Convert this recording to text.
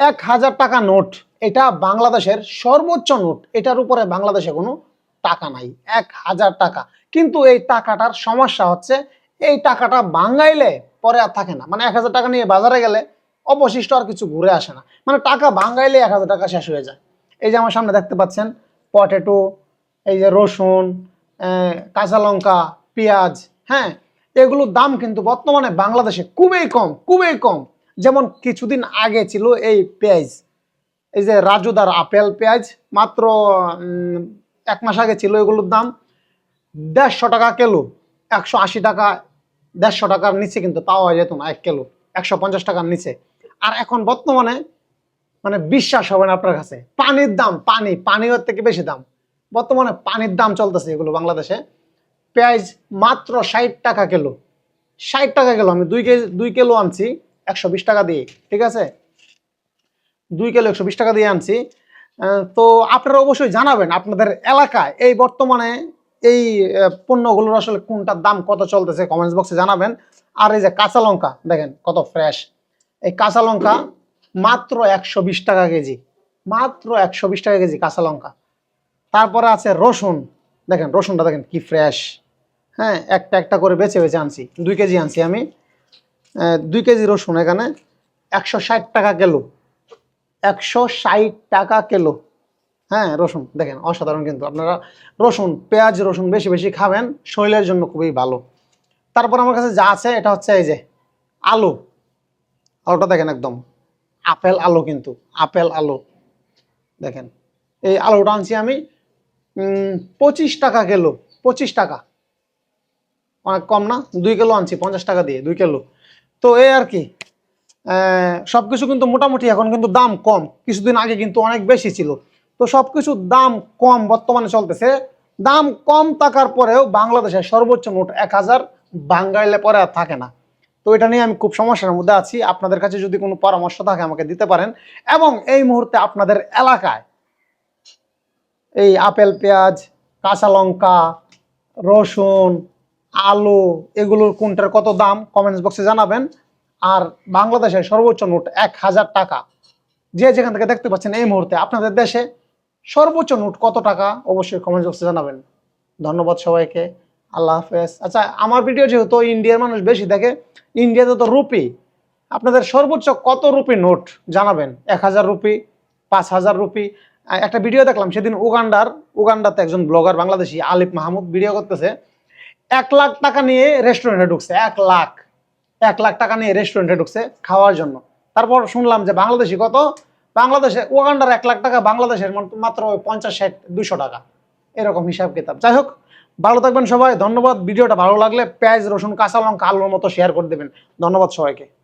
এক হাজার টাকা নোট। এটা বাংলাদেশের সর্বোচ্চ নোট। এটার উপরে বাংলাদেশে কোনো টাকা নাই। এক হাজার টাকা। কিন্তু এই টাকাটার সমস্যা হচ্ছে, এই টাকাটা বাঙ্গাইলে পরে আর থাকে না। মানে এক হাজার টাকা নিয়ে বাজারে গেলে অবশিষ্ট আর কিছু ঘুরে আসে না। মানে টাকা বাঙ্গাইলে এক হাজার টাকা শেষ হয়ে যায়। এই যে আমার সামনে দেখতে পাচ্ছেন, পটেটো, এই যে রসুন কাঁচা লঙ্কা, পেঁয়াজ হ্যাঁ এগুলোর দাম কিন্তু বর্তমানে বাংলাদেশে খুবই কম খুবই কম। যেমন কিছুদিন আগে ছিল এই পেঁয়াজ, এই যে রাজুদার আপেল পেঁয়াজ, মাত্র এক মাস আগে ছিল এগুলোর দাম দেড়শো টাকা কিলো, একশো আশি টাকা, দেড়শো টাকার নিচে কিন্তু পাওয়া যেত না, এক কিলো, একশো পঞ্চাশ টাকার নিচে। আর এখন বর্তমানে মানে বিশ্বাস হবে না আপনার কাছে, পানির দাম, পানি পানির থেকে বেশি দাম। বর্তমানে পানির দাম চলতেছে এগুলো বাংলাদেশে, পেঁয়াজ মাত্র ষাট টাকা কিলো, ষাট টাকা কিলো, আমি দুই কেজি দুই কিলো আনছি একশো বিশ টাকা দিয়ে, ঠিক আছে? দুই কিলো একশো বিশ টাকা দিয়ে আনছি। তো আপনারা অবশ্যই জানাবেন আপনাদের এলাকায় এই বর্তমানে এই পণ্যগুলোর আসলে কোনটার দাম কত চলতেছে কমেন্টস বক্সে জানাবেন। আর এই যে কাঁচা লঙ্কা, দেখেন কত ফ্রেশ এই কাঁচা লঙ্কা মাত্র একশো বিশ টাকা কেজি, মাত্র একশো বিশ টাকা কেজি কাঁচা লঙ্কা। তারপরে আছে রসুন, দেখেন রসুনটা দেখেন কি ফ্রেশ হ্যাঁ একটা একটা করে বেছে বেছে আনছি, দুই কেজি আনছি আমি। দুই কেজি রসুন এখানে। একশো ষাট টাকা কিলো। একশো ষাট টাকা কিলো। হ্যাঁ রসুন। দেখেন, অসাধারণ কিন্তু। আপনারা রসুন, পেঁয়াজ, রসুন বেশি বেশি খাবেন, শরীরের জন্য খুবই ভালো। তারপর আমার কাছে যা আছে, এটা হচ্ছে এই যে আলু। আলুটা দেখেন একদম। আপেল আলু কিন্তু, আপেল আলু। দেখেন, এই আলুটা আনছি আমি পঁচিশ টাকা কিলো, পঁচিশ টাকা। অনেক কম না? দুই কিলো আনছি, পঞ্চাশ টাকা দিয়ে, দুই কিলো। তো এই আর কি সব কিছু কিন্তু মোটামুটি এখন কিন্তু দাম কম, কিছুদিন আগে কিন্তু অনেক বেশি ছিল। তো সব কিছুর দাম কম বর্তমানে চলতেছে। দাম কম থাকার পরেও বাংলাদেশের সর্বোচ্চ নোট এক হাজার বাঙ্গাইলে পরে আর থাকে না। তো এটা নিয়ে আমি খুব সমস্যার মধ্যে আছি। আপনাদের কাছে যদি কোনো পরামর্শ থাকে আমাকে দিতে পারেন। এবং এই মুহূর্তে আপনাদের এলাকায় এই আপেল, পেঁয়াজ, কাঁচা লঙ্কা, রসুন আলু, এগুলোর কোনটার কত দাম? কমেন্টস বক্সে জানাবেন। আর বাংলাদেশের সর্বোচ্চ নোট এক হাজার টাকা। যে যেখান থেকে দেখতে পাচ্ছেন এই মুহূর্তে আপনাদের দেশে সর্বোচ্চ নোট কত টাকা? অবশ্যই কমেন্টস বক্সে জানাবেন। ধন্যবাদ সবাইকে। আল্লাহ হাফেজ। আচ্ছা আমার ভিডিও যেহেতু ইন্ডিয়ার মানুষ বেশি দেখে ইন্ডিয়াতে তো রুপি। আপনাদের সর্বোচ্চ কত রুপি নোট জানাবেন? এক হাজার রুপি, পাঁচ হাজার রুপি। একটা ভিডিও দেখলাম সেদিন উগান্ডার, উগান্ডাতে একজন ব্লগার বাংলাদেশি আলিফ মাহমুদ ভিডিও করতেছে। এক লাখ টাকা নিয়ে রেস্টুরেন্টে ঢুকছে, এক লাখ। এক লাখ টাকা নিয়ে রেস্টুরেন্টে ঢুকছে খাওয়ার জন্য। তারপর শুনলাম যে বাংলাদেশি কত? বাংলাদেশে ওয়াগান্ডার এক লাখ টাকা, বাংলাদেশের মাত্র- পঞ্চাশ ষাট, দুশো টাকা। এরকম হিসাব কিতাব। যাই হোক, ভালো থাকবেন সবাই। ধন্যবাদ। ভিডিওটা ভালো লাগলে পেঁয়াজ, রসুন, কাঁচা লঙ্কা আলুর মতো শেয়ার করে দেবেন। ধন্যবাদ সবাইকে।